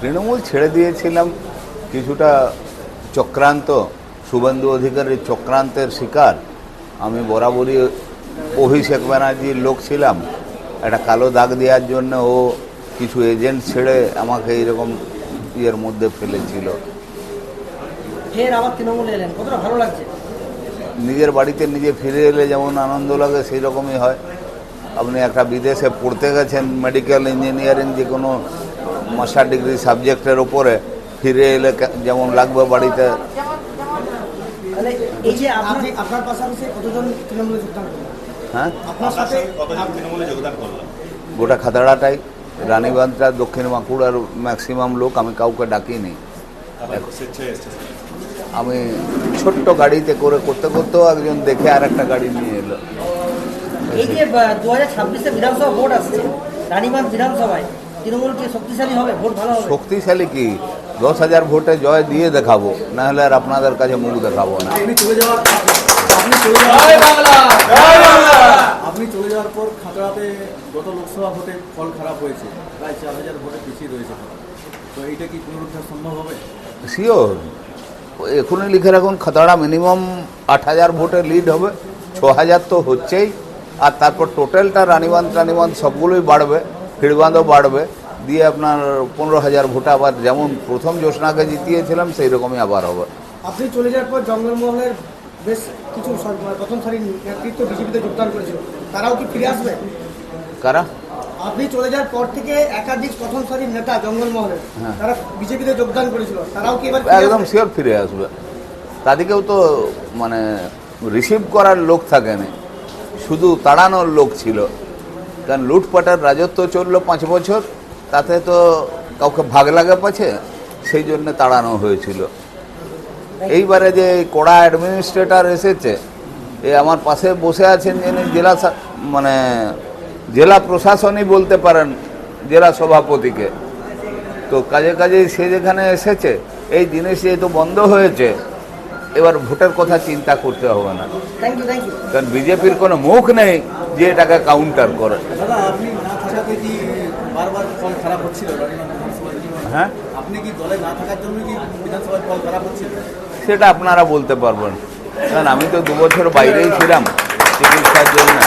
তৃণমূল ছেড়ে দিয়েছিলাম কিছুটা চক্রান্ত শুভেন্দু অধিকারীর চক্রান্তের শিকার। আমি বরাবরই অভিষেক ব্যানার্জির লোক ছিলাম। একটা কালো দাগ দেওয়ার জন্য ও কিছু এজেন্ট ছেড়ে আমাকে এইরকম ইয়ের মধ্যে ফেলেছিল। নিজের বাড়িতে নিজে ফিরে এলে যেমন আনন্দ লাগে সেই রকমই হয়। আপনি একটা বিদেশে পড়তে গেছেন মেডিকেল ইঞ্জিনিয়ারিং যে কোনো মাস্টার ডিগ্রি সাবজেক্টের ওপরে ফিরে এলে যেমন লাগবে বাড়িতে। তাহলে এই যে আপনার আপনার পাশাপাশি কতজন তৃণমূলে যোগদান করলেন? হ্যাঁ? আপনার সাথে কতজন তৃণমূলে যোগদান করলাম গোটা খাতাড়াটাই। রানীবাঁধটা দক্ষিণ বাঁকুড়ার ম্যাক্সিমাম লোক আমি কাউকে ডাকিনি। আমি ছোট্ট গাড়িতে করে করতে করতেও একজন দেখে আর একটা গাড়ি নিয়ে এলো। এই যে দু হাজার ছাব্বিশে বিধানসভা ভোট আসছে রানীগঞ্জ বিধানসভায় তৃণমূল কি শক্তিশালী হবে ভোট ভালো হবে। শক্তিশালী কি? দশ হাজার ভোটে জয় দিয়ে দেখাবো না হলে আর আপনাদের কাছে মুখ দেখাবো না। আপনি চলে যাওয়ার পর খাতড়াতে গত লোকসভা ভোটে ফল খারাপ হয়েছে প্রায় চার হাজার ভোটে পিছিয়ে রয়েছে। তো এইটা কি পুনরুদ্ধার সম্ভব হবে? শিওর এখনই লিখে রাখুন খাতাড়া মিনিমাম আট হাজার ভোটে লিড হবে ছ হাজার তো হচ্ছেই আর তারপর টোটালটা রানীবান্ধ রানীবান্ধ সবগুলোই বাড়বে। ফিরবান্ধও বাড়বে। দিয়ে আপনার পনেরো হাজার ভোটে আবার যেমন প্রথম জোসনাকে জিতিয়েছিলাম সেই রকমই আবার হবে। আপনি চলে যাওয়ার পর জঙ্গলমহলের বেশ কিছু সর- প্রথম সারির নেতৃত্ব বিজেপিতে যোগদান করেছিল। তারাও কি ফিরে আসবে? কারা? আপনি চলে যাওয়ার পর থেকে একাধিক প্রথম সারির নেতা জঙ্গলমহলের হ্যাঁ। তারা বিজেপিতে যোগদান করেছিল। তারাও কি এবার একদম? শিওর ফিরে আসবে। তাদেরকেও তো মানে রিসিভ করার লোক থাকেনি। শুধু তাড়ানোর লোক ছিল। কারণ লুটপাটের রাজত্ব চলল পাঁচ বছর, তাতে তো কাউকে ভাগ লাগা পাচ্ছে সেই জন্য তাড়ানো হয়েছিল। এইবারে যে কড়া অ্যাডমিনিস্ট্রেটর এসেছে, এ আমার পাশে বসে আছেন যিনি জেলা মানে জেলা প্রশাসনই বলতে পারেন জেলা সভাপতিকে। তো কাজে কাজে সে যেখানে এসেছে, এই জিনিস যেহেতু বন্ধ হয়েছে এবার ভোটের কথা চিন্তা করতে হবে না। কারণ বিজেপির কোনো মুখ নেই যে এটাকে কাউন্টার করে? হ্যাঁ? আপনি কি দলে না থাকার জন্য কি বিধানসভায় ফল খারাপ হচ্ছিল? সেটা আপনারা বলতে পারবেন। কারণ আমি তো দু বছর বাইরেই ছিলাম চিকিৎসার জন্য।